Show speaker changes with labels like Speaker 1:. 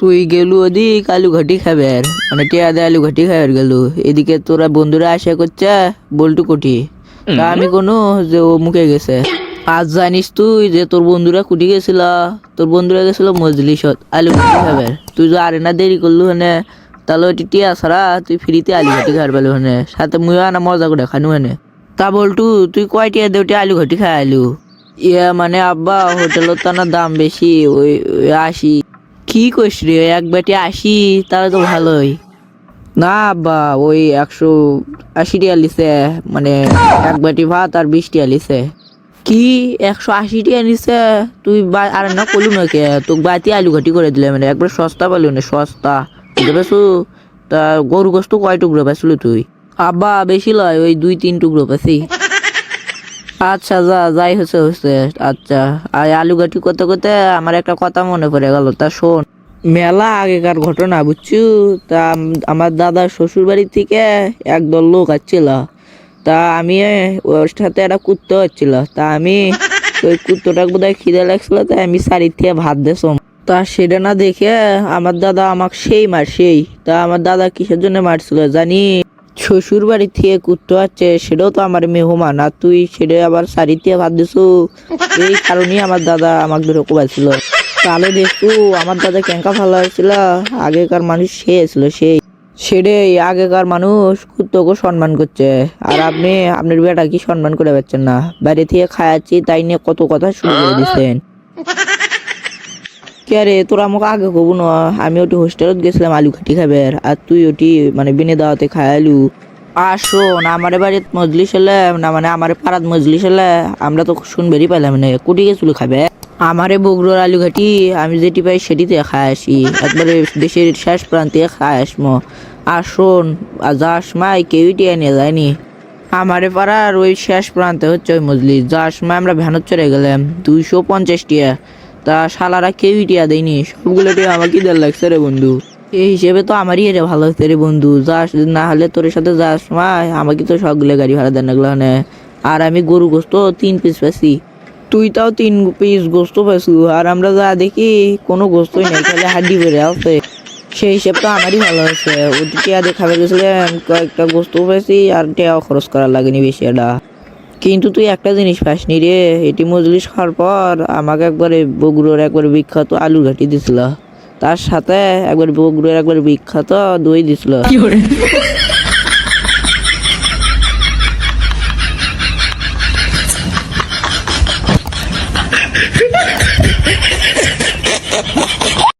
Speaker 1: তুই গেলু ওদিক আলু ঘাটি খাবার। মানে টিয়া দে আলু ঘাটি খাবার গেলু। এদিকে তোরা বন্ধুরা আশা করছে বল্টু কুটি। তা আমি কোনো যে ও মুখে গেছে। আজ জানিস তুই যে তোর বন্ধুরা কুটি গেছিল। তোর বন্ধুরা গেছিল মজলিসত আলু ঘাটি খাবার। তুই যে আরে না দেরি করলু হানে তাহলে ওটি টিয়া ছাড়া তুই ফ্রিতে আলু ঘাটি খাবার পেলু হানে। সাথে মুইও আনা মজা করে খানু হানে। তা বল্টু তুই কয় টিয়া দেউটি আলু ঘাটি খাই আলু ইয়া মানে আব্বা হোটেলত তো না দাম বেশি ওই ওই আশি। কি কইস রে? এক বাটি আশি তাহলে তো ভালোই। না আব্বা ওই একশো আশি টিয়া লিছে মানে এক বাটি ভাত আর বিশ টিয়া লিছে কি? একশো আশি টিয়া নিছে? তুই আর না করলু না কে? তোকে বাতি আলু ঘাটি করে দিলে মানে একবার সস্তা পালি না সস্তা। বুঝতে পারছু? তা গরু গোস্ত কয় টুকরো পাইছিলি তুই? আব্বা বেশি লয় ওই দুই তিন টুকরো পাইছি। আচ্ছা যা, যাই হচ্ছে হচ্ছে। আচ্ছা আর আলু ঘাটি করতে করতে আমার একটা কথা মনে পড়ে গেল, তা শোন। মেলা আগেকার ঘটনা, বুঝছু? তা আমার দাদার শ্বশুর বাড়ি থেকে একদল লোক আসছিল। তা আমি ওর সাথে একটা কুত্তে হচ্ছিল। তা আমি, ওই কুত্তটা বোধহয় খিদে লাগছিল, তাই আমি শাড়ি থেকে ভাত দেশম তা সেটা না দেখে আমার দাদা আমাকে সেই মার সেই তা আমার দাদা কিসের জন্য মারছিল জানি শ্বশুর বাড়ি থেকে কুত্তো আছে, সেটাও তো আমার মেহমান। আর তুই সেটা আবার দিয়ে ভাত দিছু? এই কারণেই আমার দাদা আমাকে ধরে কোবাইছিল। তাহলে দেখতু আমার দাদা কেঙ্কা ভালো হয়েছিল আগেকার মানুষ সে ছিল সেই। সেটাই, আগেকার মানুষ কুত্তকে সম্মান করছে। আর আপনি, আপনার বেটা কি সম্মান করে পাচ্ছেন না। বাইরে থেকে খাওয়াচ্ছি তাই নিয়ে কত কথা শুরু করে দিচ্ছেন কে রে তোরা আমাকে আগে কব না, আমি ওটি হোস্টেলত গেছিলাম, আলু খাটি খাবার, আর তুই ওটি মানে বিনে দাওয়াতে খাই আলু। আর শোন, আমার বাড়িত মজলিস হলে, না মানে আমার পাড়াত মজলিস হলে, আমরা তো শুনবেরই পাইলাম না, কুটি গেছিল খাবে। আমারে বগুড়ার আলু ঘাটি, আমি যেটি পাই সেটিতে খাই আসি, একবারে দেশের শেষ প্রান্তে খাই আসমো। আর শোন যাওয়ার সময় কেউই টিয়া নিয়ে যায়নি। আমারে পাড়ার ওই শেষ প্রান্তে হচ্ছে ওই মজলিস যাওয়ার মাই, আমরা ভ্যানত চড়ে গেলাম, দুইশো পঞ্চাশ টিয়া। তা শালারা কেউই টিয়া দেয়নি। সবগুলো টিয়া আমাকে দেড় লাগছে রে বন্ধু। এই হিসেবে তো আমারই এটা ভালো হচ্ছে রে, বন্ধু। যাস, না হলে তোর সাথে যাস সময় আমাকে তো সবগুলো গাড়ি ভাড়া দেন লাগল মানে আর আমি গরু গোস্ত তিন পিস পাইছি। তুই তাও তিন পিস গোস্ত পাইছু। আর আমরা যা দেখি, কোনো গোস্তই নেই তাহলে হাড্ডি বেড়ে আছে। সেই হিসেব তো আমারই ভালো হয়েছে। ওদিকে টিয়া দিয়ে খাবে গেছিলাম কয়েকটা গোস্ত পাইছি, আর টিয়াও খরচ করা লাগেনি বেশি এটা কিন্তু তুই একটা জিনিস পাসনি রে, এটি মজলিস খাওয়ার পর আমাকে একবারে বগুড়োর একবার বিখ্যাত আলু ঘাটি দিছিল। তার সাথে একবার বগুড়োর একবার বিখ্যাত দই দিছিল।